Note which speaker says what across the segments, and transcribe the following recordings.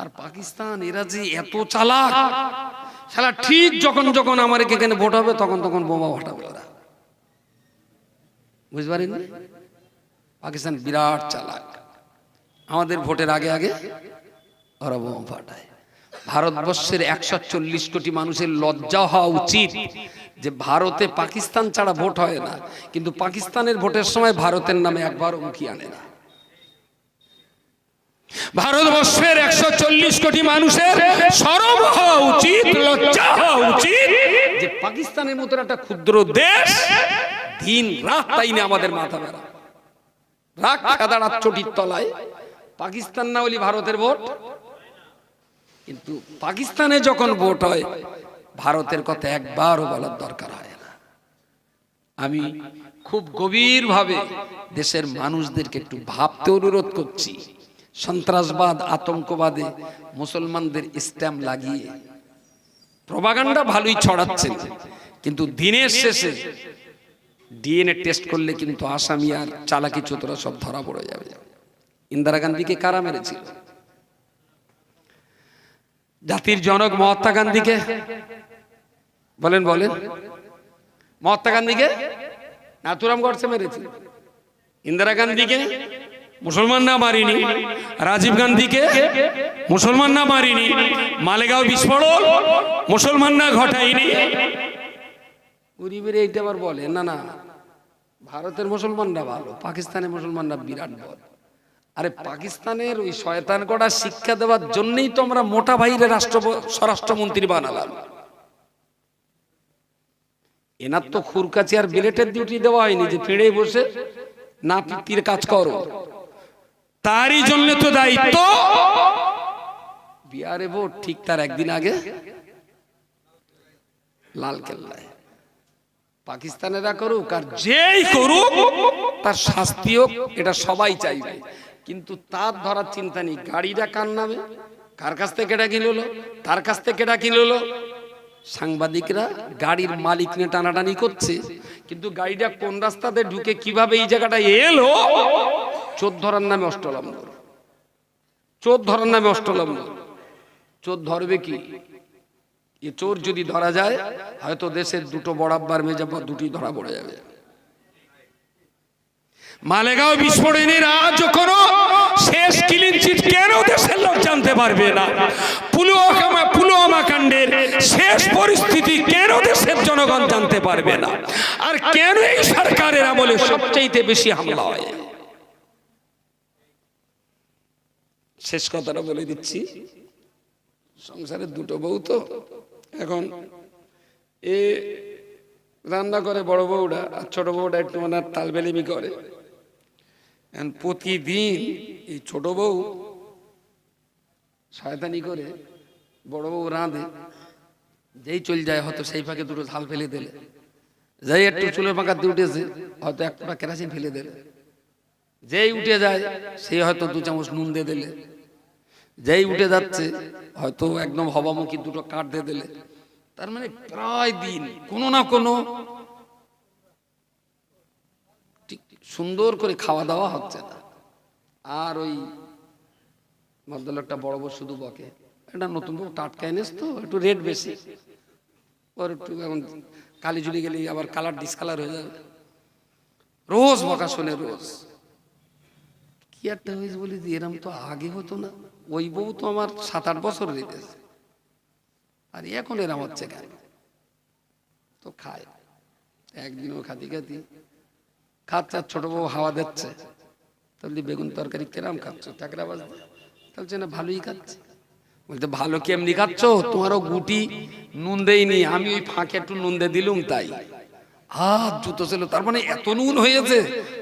Speaker 1: আর পাকিস্তান, এরা যে এত চালাক, শালা ঠিক যখন যখন আমার এখানে ভোট হবে, তখন তখন বোমা ফাটাবে ওরা বুঝতে পারেন? পাকিস্তান বিরাট চালাক। আমাদের ভোটের আগে আগে ওরা বোমা ফাটায়। ভারতবর্ষের একশো চল্লিশ কোটি মানুষের লজ্জা হওয়া উচিত যে ভারতে পাকিস্তান ছাড়া ভোট হয় না। কিন্তু পাকিস্তানের ভোটের সময় ভারতের নামে একবারও মুখি আনে না। ভারতবর্ষের একশো চল্লিশ কোটি মানুষের সরব হওয়া উচিত, লজ্জা হওয়া উচিত যে পাকিস্তানের মতো একটা ক্ষুদ্র দেশ দিন রাত তাই না আমাদের মাথা বেড়া রাগ খেদাড়ার চটির তলায় পাকিস্তান না হলে ভারতের ভোট। কিন্তু পাকিস্তানে যখন ভোট হয়, ভারতের কথা একবারও বলার দরকার হয় না। আমি খুব গভীরভাবে দেশের মানুষদেরকে একটু ভাবতে অনুরোধ করছি। সন্ত্রাসবাদ, আতঙ্কবাদে মুসলমানদের স্ট্যাম্প লাগিয়ে প্রবাগান্ডা ভালোই ছড়াচ্ছেন। কিন্তু দিনের শেষে ডিএনএ টেস্ট করলে কিন্তু আসামি আর চালাকি চতুরা সব ধরা পড়ে যাবে। ইন্দিরা গান্ধীকে কারা মেরেছিল? জাতির জনক মহাত্মা গান্ধীকে? বলেন বলেন। মহাত্মা গান্ধীকে? নাথুরাম গডসে মেরেছিল ইন্দিরা গান্ধীকে? মুসলমান না মারিনি। রাজীব গান্ধীকে মুসলমান না মারিনি। মালেগাঁও বিস্ফোরণ মুসলমান না ঘটাইনি। গরিবের এইটা আবার বলে, না না, ভারতের মুসলমানরা ভালো, পাকিস্তানের মুসলমানরা বিরাট বল আরে পাকিস্তানের ওই শয়তান করা শিক্ষা দেওয়ার জন্যই তো আমরা মোটা ভাইরে রাষ্ট্র, স্বরাষ্ট্রমন্ত্রী বানালাম। এনার তো খুরকাচি আর বিলেটের ডিউটি দেওয়া হয়নি যে ফিরে বসে না পিপির কাজ করো। তারই জন্য তো দায়িত্ব। বিহারে ভোট ঠিক তার একদিন আগে লাল কেল্লায়। পাকিস্তানেরা করুক আর যেই করুক, তার শাস্তি হোক, এটা সবাই চাইবে। কিন্তু তার ধরার চিন্তা নেই, গাড়িটা কার নামে, কার কাছ থেকে এটা কিনলো, তার কাছ থেকে এটা কিনলো। সাংবাদিকরা গাড়ির মালিক নিয়ে টানাটানি করছে, কিন্তু গাড়িটা কোন রাস্তাতে ঢুকে কীভাবে এই জায়গাটা এলো ধরার নামে অষ্টলম্বর চোর নামে অষ্টলম্বর চোর ধরবে কি? এ চোর যদি ধরা যায়, হয়তো দেশের দুটো দুটি ধরা পড়ে যাবে। মালেগাঁও বিস্ফোরণের আজ কোনো শেষ ক্লিনচিট কেন দেশের লোক জানতে পারবে না? পুলওয়ামা পুলওয়ামা কাণ্ডের শেষ পরিস্থিতি কেন দেশের জনগণ জানতে পারবে না? আর কেন এই সরকারের আমলে সবচাইতে বেশি হামলা হয়? শেষ কথাটা বলে দিচ্ছি। সংসারের দুটো বউ তো। এখন এ রান্না করে বড় বউটা আর ছোট বউটা একটু মানে তাল তালবেলিমি করে। প্রতিদিন এই ছোট বউ শয়তানি করে বড় বউ রাঁধে। যেই চল যায় হয়তো সেই ফাঁকে দুটো ঝাল ফেলে দিলে যাই একটু চুলের পাকা দিয়ে উঠেছে হয়তো একটা কেরাসিন ফেলে দিলে যেই উঠে যায় সেই হয়তো দু চামচ নুন দিয়ে দিলে। যেই উঠে যাচ্ছে হয়তো একদম হবামুখী দুটো কাঠ দিয়ে দিলে। তার মানে প্রায় দিন কোনো না কোনো ঠিক সুন্দর করে খাওয়া দাওয়া হচ্ছে না। আর ওই ভদ্রলোকটা বড় বড় শুধু বকে। এটা নতুন বউ টাটকা এনেস তো একটু রেট বেশি। ওর একটু এখন কালি জুড়ে গেলে আবার কালার ডিসকালার হয়ে যাবে। রোজ বকা শোনে রোজ। কি একটা হয়েছে বলি এরম তো আগে হতো না। ওই বউ তো আমার সাত আট বছর রেখেছে আর এখন এরম হচ্ছে কেন? তো খায়। একদিনও খাতি খাতি খাচ্ছে, ছোট বউ হাওয়া দিচ্ছে। তাহলে বেগুন তরকারি কেরাম খাচ্ছ? টাকরা বাজতে তাহলে না ভালোই খাচ্ছে। বলতে ভালো কেমনি খাচ্ছ? তোমারও গুটি নুন দেয়নি আমি ওই ফাঁকে একটু নুন দিয়ে দিলুম তাই। হাত জুতো ছিল। তার মানে এত নুন হয়েছে।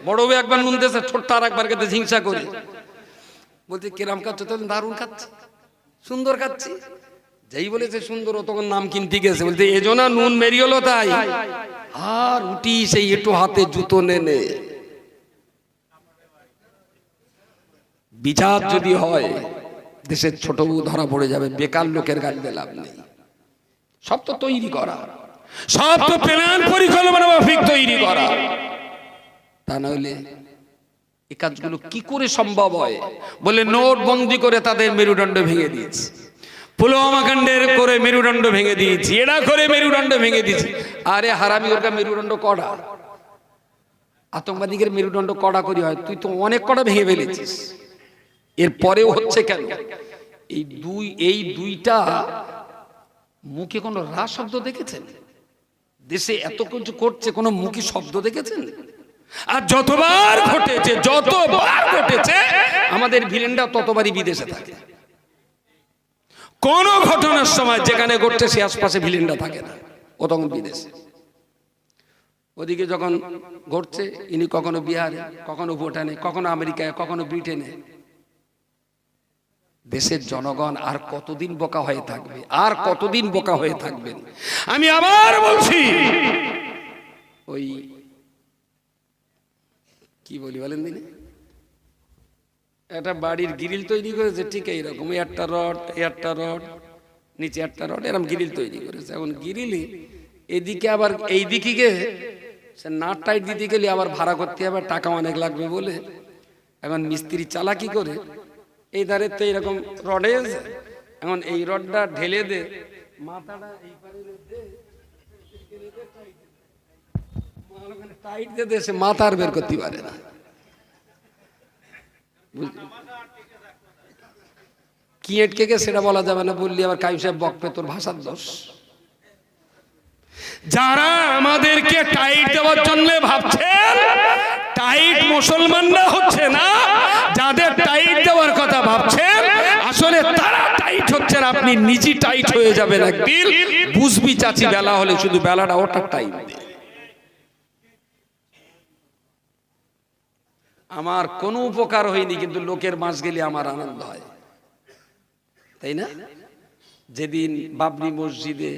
Speaker 1: বড় একবার নুন দিয়েছে, ছোট্ট আর একবার খেতে হিংসা করে। বলছে, কিরাম খাচ্ছ? তাহলে দারুণ খাচ্ছে। সুন্দর খাচ্ছি। যেই বলেছে সুন্দর তখন নাম কিনতে গেছে। বলছে এজনা নুন মেরি তাই। আর উঠি সেই একটু হাতে জুতো নে নে। বিচার যদি হয়, দেশের ছোট বউ ধরা পড়ে যাবে, বেকার লোকের গাল লাভ নেই। সব তো তৈরি করা। সব তো প্ল্যান পরিকল্পনা মাফিক তৈরি করা। তা নইলে এই কাজগুলো কি করে সম্ভব হয়? বলে নোট বন্দি করে তাদের মেরুদণ্ড ভেঙে দিয়েছে। পুলওয়ামা কাণ্ডের করে মেরুদণ্ড ভেঙে দিয়েছি এরা করে মেরুদণ্ড ভেঙে দিয়েছি। আরে হারামি ওর মেরুদণ্ড কড়া। আতঙ্কবাদীদের মেরুদণ্ড কড়া করি হয়, তুই তো অনেক কড়া ভেঙে ফেলেছিস। এর পরেও হচ্ছে কেন? এই দুই, এই দুইটা মুখে কোনো রা শব্দ দেখেছেন? দেশে এত কিছু করছে, কোনো মুখী শব্দ দেখেছেন? আর যতবার ঘটেছে যতবার ঘটেছে, আমাদের ভিলেনরা ততবারই বিদেশে থাকে। কোন ঘটনার সময় যেখানে ঘটছে, সে আশপাশে ভিলেনরা থাকে না। ও তখন বিদেশে। ওদিকে যখন ঘটছে, ইনি কখনো বিহারে, কখনো ভুটানে, কখনো আমেরিকায়, কখনো ব্রিটেনে। দেশের জনগণ আর কতদিন বোকা হয়ে থাকবে, আর কতদিন বোকা হয়ে থাকবেন? আমি আবার বলছি, ওই কি বলি বলেন দিনে? একটা বাড়ির গ্রিল তৈরি করেছে, ঠিক এইরকম। একটা রড একটা রড নিচে একটা রড এরকম গ্রিল তৈরি করেছে। এখন গ্রিলে এদিকে আবার এই দিকে সে নাট টাইট দিতে গেলে আবার ভাড়া করতে হবে, টাকা অনেক লাগবে বলে। এখন মিস্ত্রি চালাকি করে, এই ধারে তো এরকম রডে এখন এই রডটা ঢেলে দে, মাথাটা এই পারে টাইট দিয়ে দে সে মাথা আর বের করতে পারে না। কি গে সেটা বলা যাবে না, বললি আবার কাইম সাহেব ভাষার দোষ। যারা আমাদেরকে টাইট দেওয়ার জন্য ভাবছেন টাইট মুসলমানরা হচ্ছে না, যাদের টাইট দেওয়ার কথা ভাবছেন, আসলে তারা টাইট হচ্ছেন আপনি নিজে টাইট হয়ে যাবেন একদিন। বুঝবি চাচি, বেলা হলে শুধু বেলাটা ওটা টাইট আমার কোনো উপকার হয়নি, কিন্তু লোকের মাস গেলে আমার আনন্দ হয়। তাই না? যেদিন বাবরি মসজিদে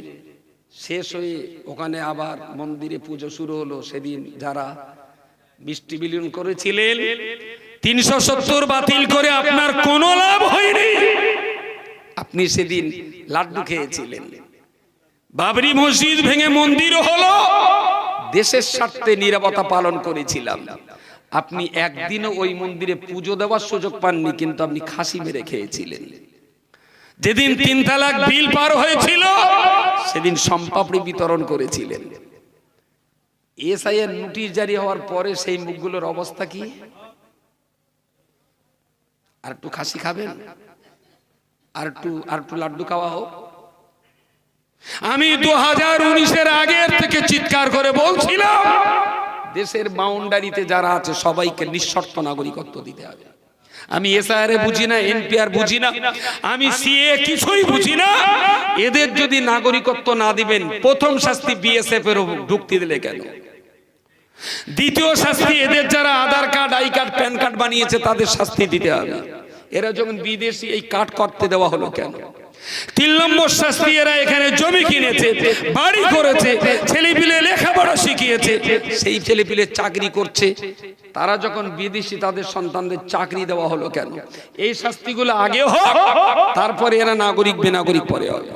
Speaker 1: শেষ হয়ে ওখানে আবার মন্দিরে পুজো শুরু হলো, সেদিন যারা বৃষ্টি বিলীন করেছিলেন, তিনশো সত্তর বাতিল করে আপনার কোনো লাভ হয়নি। আপনি সেদিন লাড্ডু খেয়েছিলেন। বাবরি মসজিদ ভেঙে মন্দির হলো। দেশের স্বার্থে নিরাপত্তা পালন করেছিলাম। আপনি একদিনও ওই মন্দিরে পুজো দেওয়ার সুযোগ পাননি কিন্তু আপনি খাসি মেরে খেয়েছিলেন। যেদিন তিন তালাক বিল পার হয়েছিল সেদিন সম্পাপড়ি বিতরণ করেছিলেন। এসআই এর নোটিশ জারি হওয়ার পরে সেই মুখগুলোর অবস্থা কি? আর একটু খাসি খাবেন? আর একটু আর একটু লাড্ডু খাওয়া হোক? আমি দু হাজার উনিশের আগের থেকে চিৎকার করে বলছিলাম দেশের বাউন্ডারিতে যারা আছে, সবাইকে নিঃশর্ত নাগরিকত্ব দিতে হবে। আমি এসআর বুঝি না এনপিআর বুঝি না, আমি সিএ কিছুই বুঝি না। এদের যদি নাগরিকত্ব না দিবেন, প্রথম শাস্তি বিএসএফ এর ঢুকতে দিলে কেন? দ্বিতীয় শাস্তি এদের যারা Aadhaar card, I card, PAN card বানিয়েছে, তাদের শাস্তি দিতে হবে। এরা যখন বিদেশি এই কার্ড করতে দেওয়া হলো কেন? তিন নম্বর শাস্তি এরা এখানে জমি কিনেছে, বাড়ি করেছে, ছেলেপিলে লেখাপড়া শিখিয়েছে, সেই ছেলেপিলে চাকরি করছে। তারা যখন বিদেশি, তাদের সন্তানদের চাকরি দেওয়া হলো কেন? এই শাস্তিগুলো আগে হোক, তারপরে এরা নাগরিক, বেনাগরিক পরে হবে।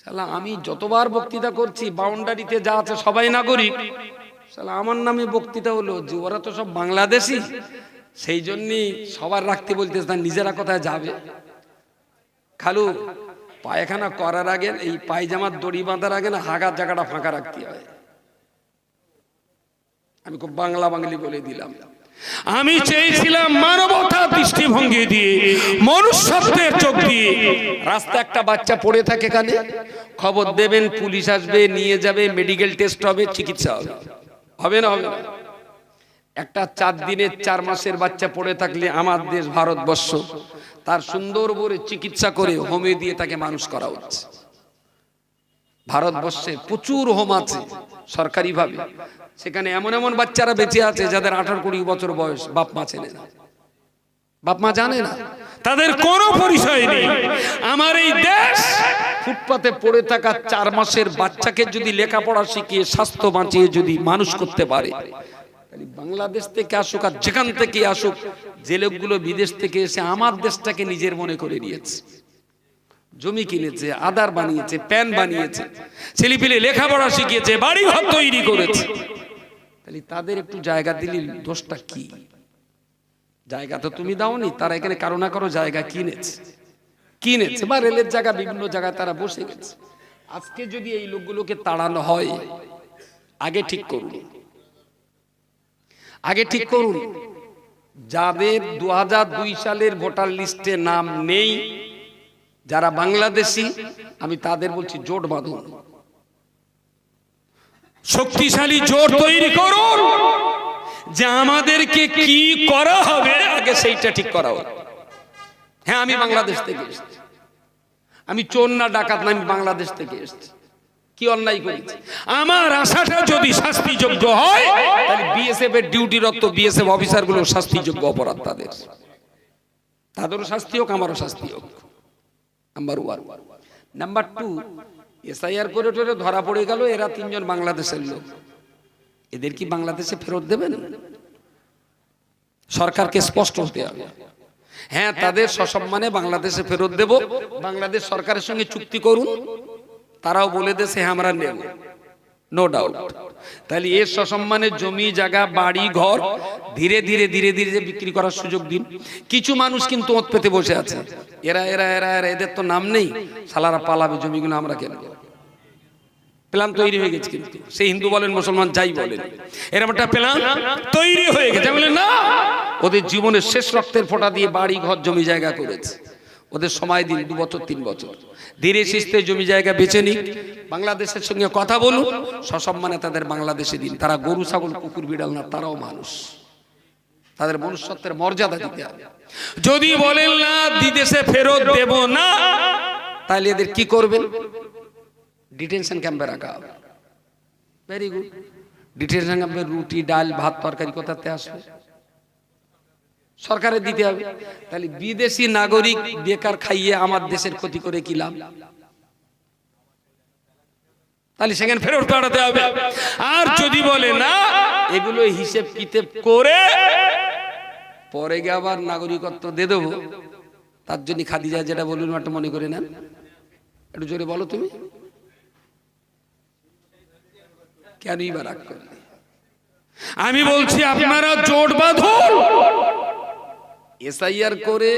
Speaker 1: শালা, আমি যতবার বক্তৃতা করছি, বাউন্ডারিতে যা আছে সবাই নাগরিক। শালা, আমার নামে বক্তৃতা হলো, যে ওরা তো সব বাংলাদেশি, সেই জন্যই সবার রাখতে বলতেছে না নিজেরা কোথায় যাবে? খালু, পায়খানা করার আগে এই পায়জামার দড়ি বাঁধার আগে না হাগার জায়গাটা ফাঁকা রাখতে হয়। আমি খুব বাংলা বাঙালি বলে দিলাম। আমি চেয়েছিলাম মানবতা দৃষ্টিভঙ্গি দিয়ে, মনুষ্যত্বের চোখ দিয়ে। রাস্তা একটা বাচ্চা পড়ে থাকে কানে, খবর দেবেন, পুলিশ আসবে, নিয়ে যাবে মেডিকেল টেস্ট হবে, চিকিৎসা হবে। হবে না হবে না। একটা চার দিনের, চার মাসের বাচ্চা পড়ে থাকলে আমার দেশ ভারতবর্ষ, তার সুন্দর করে চিকিৎসা করে হোমে দিয়ে তাকে মানুষ করা হচ্ছে। ভারতবর্ষে প্রচুর হোম আছে সরকারিভাবে। সেখানে এমন এমন বাচ্চারা বেঁচে আছে যাদের আঠারো কুড়ি বছর বয়স, বাপ মা চেনে না। বাপ মা জানে না। তাদের কোনো পরিচয় নেই। আমার এই দেশ ফুটপাতে পড়ে থাকা চার মাসের বাচ্চাকে যদি লেখাপড়া শিখিয়ে, স্বাস্থ্য বাঁচিয়ে যদি মানুষ করতে পারে বাংলাদেশ থেকে আসুক আর যেখান থেকে আসুক, যে লোকগুলো বিদেশ থেকে এসে আমার দেশটাকে নিজের মনে করে নিয়েছে। জমি কিনেছে, আদার বানিয়েছে, প্যান বানিয়েছে, ছেলেপিলে লেখাপড়া শিখিয়েছে বাড়ি ঘর তৈরি করেছে। তাহলে তাদের একটু জায়গা দিলি দোষটা কি? জায়গা তো তুমি দাওনি, তারা এখানে কারও না কারও জায়গা কিনেছে। কিনেছে বা রেলের জায়গা, বিভিন্ন জায়গায় তারা বসে গেছে। আজকে যদি এই লোকগুলোকে তাড়ানো হয়, আগে ঠিক করুন। আগে ঠিক করুন। যাদের দুহাজার দুই সালের ভোটার লিস্টে নাম নেই। যারা বাংলাদেশি আমি তাদের বলছি জোট বাঁধুন।
Speaker 2: শক্তিশালী জোট তৈরি করুন। যে আমাদেরকে কি করা হবে
Speaker 1: আগে সেইটা ঠিক করা হবে হ্যাঁ আমি বাংলাদেশ থেকে এসেছি। আমি চোর না ডাকাত না আমি বাংলাদেশ থেকে এসেছি। কি অন্যায় করেছি?
Speaker 2: আমার আশাটা যদি শাস্তিযোগ্য হয়,
Speaker 1: তাহলে বিএসএফ এর ডিউটিরত বিএসএফ অফিসারগুলো শাস্তিযোগ্য অপরাধ তাদের। তাদেরও শাস্তি হোক, আমারও শাস্তি হোক। Number one number two SIR করে টোরে ধরা পড়ে গেল, এরা তিনজন বাংলাদেশের লোক। এদের কি বাংলাদেশে ফেরত দেবেন? সরকারকে স্পষ্ট হতে হবে। হ্যাঁ তাদের সসম্মানে বাংলাদেশে ফেরত দেব। বাংলাদেশ সরকারের সঙ্গে চুক্তি করুন। তারাও বলে দেশে হ্যাঁ আমরা নেব। নো ডাউট তাহলে এর সসম্মানে জমি, জায়গা, বাড়ি, ঘর, ধীরে ধীরে ধীরে ধীরে বিক্রি করার সুযোগ দিন। কিছু মানুষ কিন্তু ওত পেতে বসে আছে। এরা এরা এরা এরা, এদের তো নাম নেই। সালারা পালাবে জমিগুলো, আমরা কেন? প্ল্যান তৈরি হয়ে গেছে কিন্তু। সে হিন্দু বলেন, মুসলমান যাই বলেন। এরকম একটা প্ল্যান তৈরি হয়ে গেছে। বলে, না! ওদের জীবনের শেষ রক্তের ফোঁটা দিয়ে বাড়ি, ঘর, জমি, জায়গা করেছে। ওদের সময় দিন, দু বছর, তিন বছর। ধীরে শিস্তে জমি জায়গা বেছে নিক বাংলাদেশের সঙ্গে কথা বলুন সসম্মানে তাদের বাংলাদেশে দিন। তারা গরু ছাগল কুকুর বিড়াল না তারাও মানুষ। তাদের মনুষ্যত্বের মর্যাদা দিতে হবে।
Speaker 2: যদি বলেন না বিদেশে ফেরত দেব না
Speaker 1: তাহলে এদের কি করবেন? ডিটেনশন ক্যাম্পে রাখা হবে। ভেরি গুড ডিটেনশন ক্যাম্পে রুটি ডাল ভাত তরকারি কোথাতে আসবে? সরকারের দিতে হবে। তাহলে বিদেশি নাগরিক বেকার খাইয়ে আমার দেশের ক্ষতি করে কি লাভ? তাহলে সেখানে ফেরত পাঠাতে হবে।
Speaker 2: আর যদি বলে না,
Speaker 1: এগুলো হিসেব কিতেব করে পরে গিয়ে আবার নাগরিকত্ব দিয়ে দেবো। তার জন্য খাদিজা যেটা বলুন একটা মনে করে নেন। একটু জোরে বলো তুমি। কেনই বা রাগ করলে?
Speaker 2: আমি বলছি, আপনারা জোট বাঁধুন।
Speaker 1: এসআইআর করে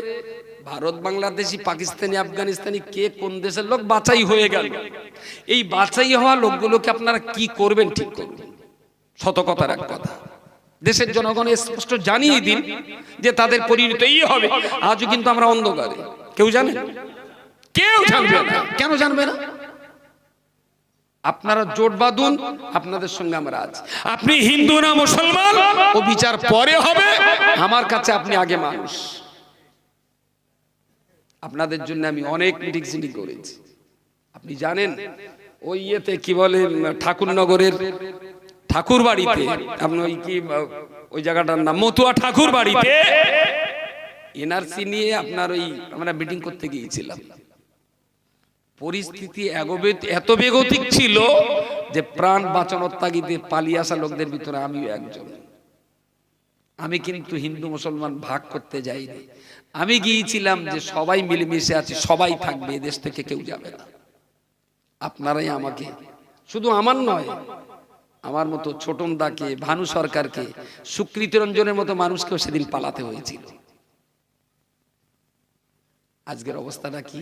Speaker 1: ভারত, বাংলাদেশি, পাকিস্তানি, আফগানিস্তানি কে কোন দেশের লোক বাছাই হয়ে গেল? এই বাছাই হওয়া লোকগুলোকে আপনারা কি করবেন ঠিক করবেন শত কথার এক কথা। দেশের জনগণ স্পষ্ট জানিয়ে দিন যে তাদের পরিণত এই হবে, আজও কিন্তু আমরা অন্ধকারে। কেউ জানে? কেউ জানবে কেন জানবে না? আপনারা জোট বাঁধুন আপনাদের সঙ্গে আমরা আছি।
Speaker 2: আপনি হিন্দু না মুসলমান?
Speaker 1: ও বিচার পরে হবে। আমার কাছে আপনি আগে মানুষ। আপনাদের জন্য আমি অনেক মিটিং সিটিং করেছি। আপনি জানেন ওই ইয়েতে কি বলে ঠাকুরনগরের ঠাকুর বাড়িতে আপনি ওই কি ওই জায়গাটার নাম
Speaker 2: মতুয়া ঠাকুর বাড়িতে
Speaker 1: এনআরসি নিয়ে আপনার ওই আমরা মিটিং করতে গিয়েছিলাম। পরিস্থিতি এত বেগতিক ছিল যে প্রাণ বাঁচানোর তাগিদে পালিয়ে আসা লোকদের ভিতরে আমিও একজন। আমি কিন্তু হিন্দু মুসলমান ভাগ করতে যাইনি। আমি গিয়েছিলাম যে সবাই মিলেমিশে আছে, সবাই থাকবে এদেশ থেকে কেউ যাবে না। আপনারাই আমাকে। শুধু আমার নয়, আমার মতো ছোটন দাকে ভানু সরকারকে সুকৃতি রঞ্জনের মতো মানুষকেও সেদিন পালাতে হয়েছিল। আজকের অবস্থাটা কি?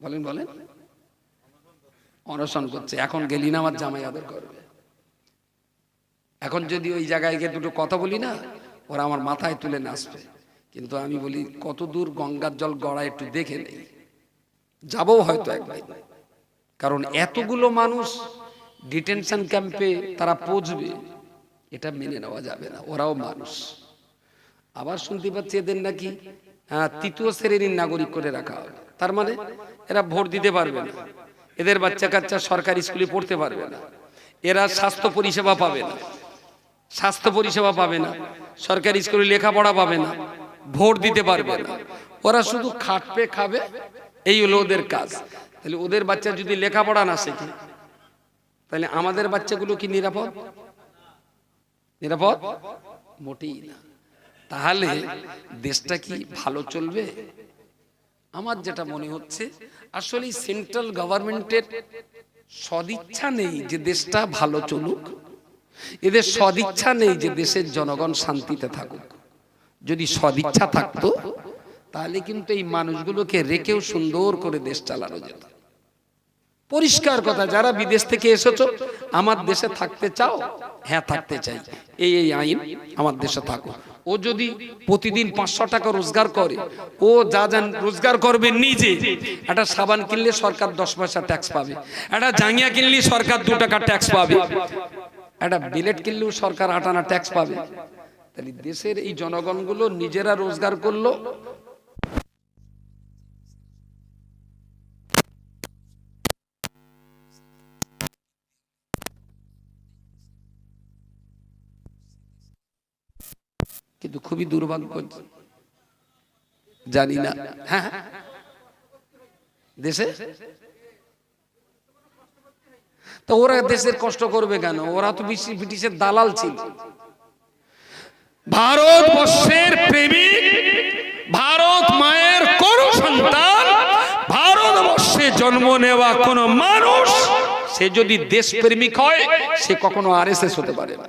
Speaker 1: বলেন বলেন। অনশন করছে। এখন গেলি না আমার জামাই আদর করবে। এখন যদি ওই জায়গায় গিয়ে দুটো কথা বলি না ওরা আমার মাথায় তুলে নাচবে কিন্তু আমি বলি কত দূর গঙ্গার জল গড়া একটু দেখে নেই। যাব হয়তো একবার। কারণ এতগুলো মানুষ ডিটেনশন ক্যাম্পে তারা পৌঁছবে এটা মেনে নেওয়া যাবে না। ওরাও মানুষ। আবার শুনতে পাচ্ছি এদের নাকি আহ, তৃতীয় শ্রেণির নাগরিক করে রাখা হবে। তার মানে এরা ভোট দিতে পারবে না। এদের বাচ্চা কাচ্চা সরকারি স্কুলে পড়তে পারবে না। এরা স্বাস্থ্য পরিষেবা পাবে না। স্বাস্থ্য পরিষেবা পাবে না। সরকারি স্কুলে লেখাপড়া পাবে না। ভোট দিতে পারবে না। ওরা শুধু খাটবে, খাবে, এই হলো ওদের কাজ। তাহলে ওদের বাচ্চা যদি লেখাপড়া না শেখে, তাহলে আমাদের বাচ্চাগুলো কি নিরাপদ? নিরাপদ? মোটেই না। তাহলে দেশটা কি ভালো চলবে? আমার যেটা মনে হচ্ছে আসলে সেন্ট্রাল গভর্নমেন্টের সদিচ্ছা নেই যে দেশটা ভালো চলুক। এদের সদিচ্ছা নেই যে দেশের জনগণ শান্তিতে থাকুক। যদি সদিচ্ছা থাকতো তাহলে কিন্তু এই মানুষগুলোকে রেখেও সুন্দর করে দেশ চালানো যেত। পরিষ্কার কথা, যারা বিদেশ থেকে এসেছ, আমার দেশে থাকতে চাও? হ্যাঁ থাকতে চাই। এই এই আইন আমার দেশে থাকো ও যদি প্রতিদিন পাঁচশো টাকা রোজগার করে, ও যা যান রোজগার করবে নিজে। একটা সাবান কিনলে সরকার দশ পয়সা ট্যাক্স পাবে। একটা জাঙ্গিয়া কিনলে সরকার দু টাকা ট্যাক্স পাবে। একটা বিলেট কিনলেও সরকার আটানা ট্যাক্স পাবে। তাহলে দেশের এই জনগণগুলো নিজেরা রোজগার করল কিন্তু খুবই দুর্ভাগ্য। জানি না। হ্যাঁ হ্যাঁ। দেশে? তো ওরা দেশের কষ্ট করবে কেন? ওরা তো ব্রিটিশের দালাল ছিল।
Speaker 2: ভারতবর্ষের প্রেমিক, ভারত মায়ের কোন সন্তান, ভারতবর্ষে জন্ম নেওয়া কোন মানুষ,
Speaker 1: সে যদি দেশ প্রেমিক হয়, সে কখনো আরএসএস হতে পারে না।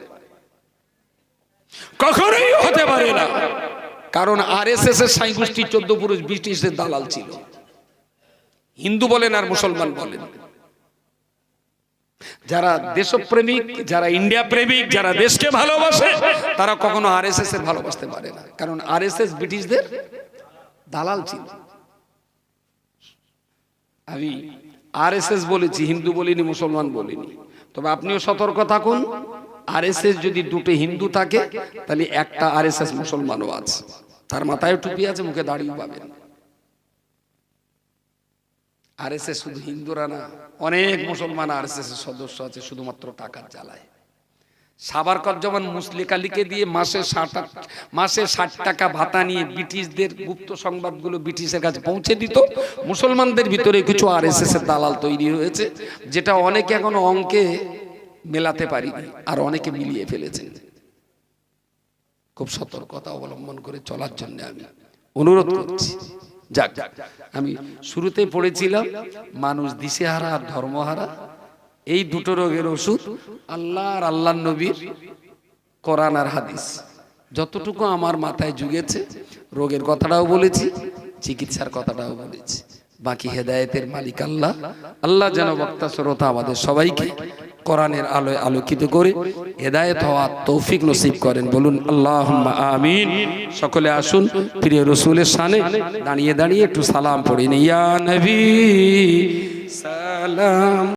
Speaker 2: পারে না।
Speaker 1: কারণ আরএসএস এর সাই গোষ্ঠী চোদ্দ পুরুষ ব্রিটিশের দালাল ছিল। হিন্দু বলেন আর মুসলমান বলেন। যারা দেশপ্রেমিক, যারা ইন্ডিয়া প্রেমিক যারা দেশকে ভালোবাসে, তারা কখনো আরএসএস এর ভালোবাসতে পারে না। কারণ আরএসএস ব্রিটিশদের দালাল ছিল। আমি আরএসএস বলেছি, হিন্দু বলিনি, মুসলমান বলিনি। তবে আপনিও সতর্ক থাকুন। আরএসএস যদি দুটো হিন্দু থাকে, তাহলে একটা আরএসএস মুসলমানও আছে। তার মাথায় টুপি আছে, মুখে দাঁড়িয়ে পাবেন। আরএসএস শুধু হিন্দুরা না, অনেক মুসলমান আরএসএস এর সদস্য আছে, শুধুমাত্র টাকার জ্বালায়। সাবারকর যেমন মুসলিক আলীকে দিয়ে মাসে ষাট মাসে ষাট টাকা ভাতা নিয়ে ব্রিটিশদের গুপ্ত সংবাদগুলো ব্রিটিশের কাছে পৌঁছে দিত, মুসলমানদের ভিতরে কিছু আর এস এর দালাল তৈরি হয়েছে, যেটা অনেকে এখনও অঙ্কে মেলাতে পারিনি আর অনেকে মিলিয়ে ফেলেছেন। খুব সতর্কতা অবলম্বন করে চলার জন্য আমি অনুরোধ করছি। যাক, আমি শুরুতে পড়েছিলাম, মানুষ দিশেহারা আর ধর্মহারা। এই দুটো রোগের ওষুধ আল্লাহ আর আল্লাহ নবীর কোরআন আর হাদিস। যতটুকু আমার মাথায় জুগেছে, রোগের কথাটাও বলেছি, চিকিৎসার কথাটাও বলেছি। বাকি হেদায়েতের মালিক আল্লাহ। আল্লাহ যেন বক্তা শ্রোতা আমাদের সবাইকে কোরআনের আলোয় আলোকিত করে, হেদায়ত হওয়ার তৌফিক নসিব করেন। বলুন আল্লাহ আমিন। সকলে আসুন, প্রিয় রসুলের সানে দাঁড়িয়ে দাঁড়িয়ে একটু সালাম পড়িনি ইয়া নবী, সালাম।